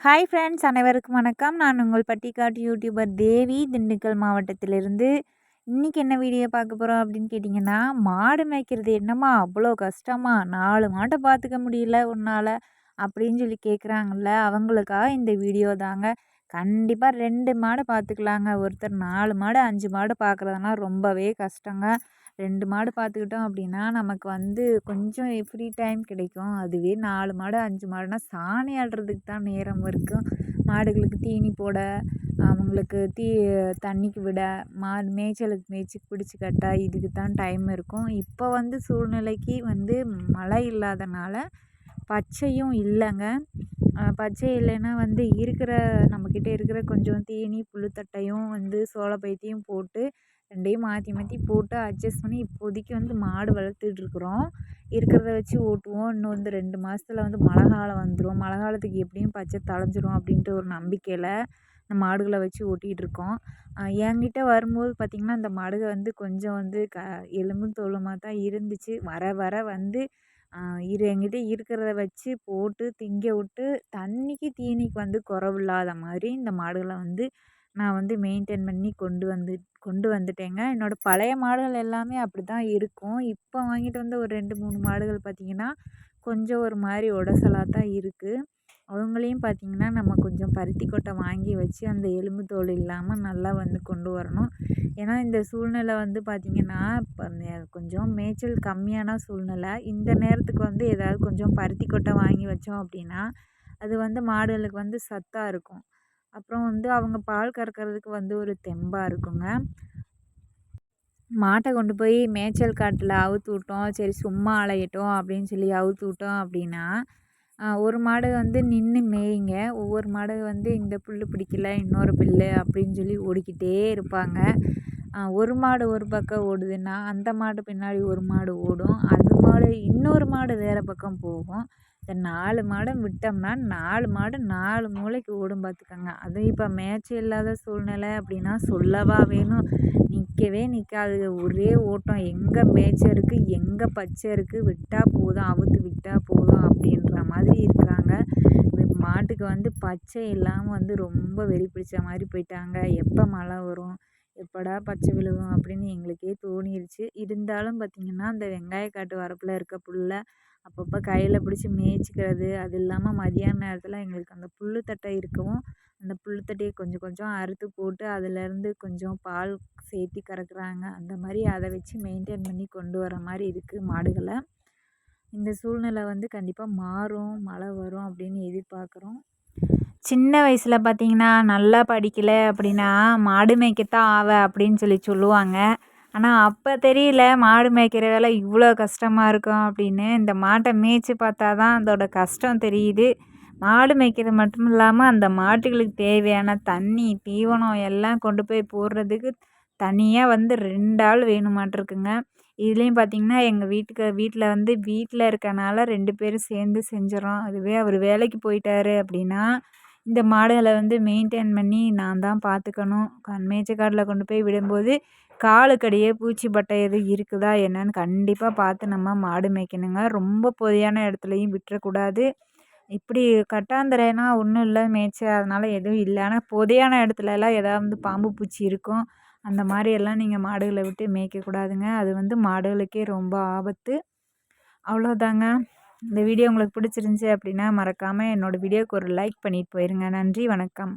Hi friends அனைவருக்கும் வணக்கம். நான் உங்கள் பட்டிக்காட்டு யூடியூபர் தேவி திண்டுக்கல் மாவட்டத்திலிருந்து. இன்றைக்கி என்ன வீடியோ பார்க்க போகிறோம் அப்படின்னு கேட்டிங்கன்னா மாடு மேய்க்கிறது என்னம்மா அவ்வளோ கஷ்டமா? நாலு மாட்டை பார்த்துக்க முடியல உன்னால் அப்படின்னு சொல்லி கேட்குறாங்கல்ல அவங்களுக்காக இந்த வீடியோ தாங்க. கண்டிப்பாக ரெண்டு மாடு பார்த்துக்கலாங்க ஒருத்தர் நாலு மாடு அஞ்சு மாடு பார்க்குறதுனா ரொம்பவே கஷ்டங்க. ரெண்டு மாடு பார்த்துக்கிட்டோம் அப்படின்னா நமக்கு வந்து கொஞ்சம் ஃப்ரீ டைம் கிடைக்கும். அதுவே நாலு மாடு அஞ்சு மாடுனா சாணி ஆடுறதுக்கு தான் நேரம் இருக்கும். மாடுகளுக்கு தீனி போட அவங்களுக்கு தீ தண்ணிக்கு விட மாடு மேய்ச்சலுக்கு மேய்ச்சி பிடிச்சி கட்ட இதுக்கு தான் டைம் இருக்கும். இப்போ வந்து சூழ்நிலைக்கு வந்து மழை இல்லாதனால பச்சையும் இல்லைங்க. பச்சை இல்லைன்னா வந்து இருக்கிற நம்மக்கிட்ட இருக்கிற கொஞ்சம் தீனி புழுத்தட்டையும் வந்து சோளப்பயித்தையும் போட்டு ரெண்டையும் மாற்றி மாற்றி போட்டு அட்ஜஸ்ட் பண்ணி இப்போதைக்கு வந்து மாடு வளர்த்துட்ருக்குறோம் இருக்கிறத வச்சு ஓட்டுவோம். இன்னும் வந்து ரெண்டு மாதத்துல வந்து மழை காலம் வந்துடும் மழை காலத்துக்கு எப்படியும் பச்சை தழைஞ்சிரும் அப்படின்ட்டு ஒரு நம்பிக்கையில் இந்த மாடுகளை வச்சு ஓட்டிகிட்ருக்கோம் என்கிட்ட வரும்போது பார்த்திங்கன்னா இந்த மாடுக வந்து கொஞ்சம் வந்து க எலும்பும் தோலுமாக தான் இருந்துச்சு. வர வர வந்து இரு என்கிட்ட இருக்கிறத வச்சு போட்டு திங்க விட்டு தண்ணிக்கு தீனிக்கு வந்து குறவில்லாத மாதிரி இந்த மாடுகளை வந்து நான் வந்து மெயின்டைன் பண்ணி கொண்டு வந்து கொண்டு வந்துட்டேங்க. என்னோடய பழைய மாடுகள் எல்லாமே அப்படி தான் இருக்கும். இப்போ வாங்கிட்டு வந்த ஒரு ரெண்டு மூணு மாடுகள் பார்த்திங்கன்னா கொஞ்சம் ஒரு மாதிரி உடசலாக தான் இருக்குது அவங்களையும் பார்த்திங்கன்னா நம்ம கொஞ்சம் பருத்தி கொட்டை வாங்கி வச்சு அந்த எலும்பு தோல் இல்லாமல் நல்லா வந்து கொண்டு வரணும். ஏன்னா இந்த சூழ்நிலை வந்து பார்த்திங்கன்னா இப்போ கொஞ்சம் மேய்ச்சல் கம்மியான சூழ்நிலை. இந்த நேரத்துக்கு வந்து ஏதாவது கொஞ்சம் பருத்தி கொட்டை வாங்கி வச்சோம் அப்படின்னா அது வந்து மாடுகளுக்கு வந்து சத்தாக இருக்கும். அப்புறம் வந்து அவங்க பால் கறக்கிறதுக்கு வந்து ஒரு தெம்பாக இருக்குங்க. மாட்டை கொண்டு போய் மேய்ச்சல் காட்டில் அவுத்து விட்டோம். சரி சும்மா அலையட்டும் அப்படின்னு சொல்லி அவுத்து விட்டோம் அப்படின்னா ஒரு மாடு வந்து நின்று மேயுங்க. ஒவ்வொரு மாடு வந்து இந்த புல் பிடிக்கல இன்னொரு புல் அப்படின்னு சொல்லி ஓடிக்கிட்டே இருப்பாங்க. ஒரு மாடு ஒரு பக்கம் ஓடுதுன்னா அந்த மாடு பின்னாடி ஒரு மாடு ஓடும். அது மாடு இன்னொரு மாடு வேறு பக்கம் போகும். இந்த நாலு மாடம் விட்டோம்னா நாலு மாடு நாலு மூலைக்கு ஓடும் பார்த்துக்கோங்க. அதுவும் இப்போ மேய்ச்சல் இல்லாத சூழ்நிலை அப்படின்னா சொல்லவா வேணும்? நிற்கவே நிற்காது ஒரே ஓட்டம். எங்கே மேய்ச்சல் இருக்குது எங்கே பச்சை இருக்குது விட்டால் போதும் அவுத்து விட்டால் போதும் அப்படின்ற மாதிரி இருக்கிறாங்க. மாட்டுக்கு வந்து பச்சை இல்லாமல் வந்து ரொம்ப வெறி பிடிச்ச மாதிரி போயிட்டாங்க. எப்போ மழை வரும்? எப்படா பச்சை விழுகும் அப்படின்னு எங்களுக்கே தோணிருச்சு. இருந்தாலும் பார்த்திங்கன்னா அந்த வெங்காய காட்டு வரப்பில் இருக்க புல்லை அப்பப்போ கையில் பிடிச்சி மேய்ச்சிக்கிறது அது இல்லாமல் மதியான நேரத்தில் எங்களுக்கு அந்த புல்லுத்தட்டை இருக்கவும் அந்த புல்லுத்தட்டையை கொஞ்சம் கொஞ்சம் அறுத்து போட்டு அதிலேருந்து கொஞ்சம் பால் சேர்த்தி கறக்குறாங்க. அந்த மாதிரி அதை வச்சு மெயின்டைன் பண்ணி கொண்டு வர மாதிரி இருக்குது மாடுகளை. இந்த சூழ்நிலை வந்து கண்டிப்பாக மாறும் மழை வரும் அப்படின்னு எதிர்பார்க்குறோம். சின்ன வயசில் பார்த்திங்கன்னா நல்லா படிக்கலை அப்படின்னா மாடு மேய்க்கத்தான் ஆவ அப்படின்னு சொல்லி சொல்லுவாங்க. ஆனால் அப்போ தெரியல மாடு மேய்க்கிற வேலை இவ்வளோ கஷ்டமாக இருக்கும் அப்படின்னு. இந்த மாட்டை மேய்ச்சி பார்த்தா தான் அதோட கஷ்டம் தெரியுது. மாடு மேய்க்கிறது மட்டும் இல்லாமல் அந்த மாட்டுகளுக்கு தேவையான தண்ணி தீவனம் எல்லாம் கொண்டு போய் போடுறதுக்கு தனியாக வந்து ரெண்டு ஆள் வேணுமாட்டிருக்குங்க. இதுலேயும் பார்த்திங்கன்னா எங்கள் வீட்டுக்கு வீட்டில் வந்து வீட்டில் இருக்கனால ரெண்டு பேரும் சேர்ந்து செஞ்சிடறோம் அதுவே அவர் வேலைக்கு போயிட்டாரு அப்படின்னா இந்த மாடுகளை வந்து மெயின்டைன் பண்ணி நான் தான் பார்த்துக்கணும். மேய்ச்சக்காட்டில் கொண்டு போய் விடும்போது காலுக்கடியே பூச்சி பட்டை எதுவும் இருக்குதா என்னன்னு கண்டிப்பாக பார்த்து நம்ம மாடு மேய்க்கணுங்க. ரொம்ப பொதியான இடத்துலையும் விட்டுறக்கூடாது. இப்படி கட்டாந்தரைனா ஒன்றும் இல்லை மேய்ச்ச அதனால் எதுவும் இல்லை. ஆனால் பொதையான இடத்துலலாம் ஏதாவது பாம்பு பூச்சி இருக்கும் அந்த மாதிரி எல்லாம் நீங்கள் மாடுகளை விட்டு மேய்க்கக்கூடாதுங்க. அது வந்து மாடுகளுக்கே ரொம்ப ஆபத்து. அவ்வளோதாங்க இந்த வீடியோ உங்களுக்கு பிடிச்சிருந்துச்சி அப்படின்னா மறக்காமல் என்னோடய வீடியோவுக்கு ஒரு லைக் பண்ணிட்டு போயிருங்க. நன்றி வணக்கம்.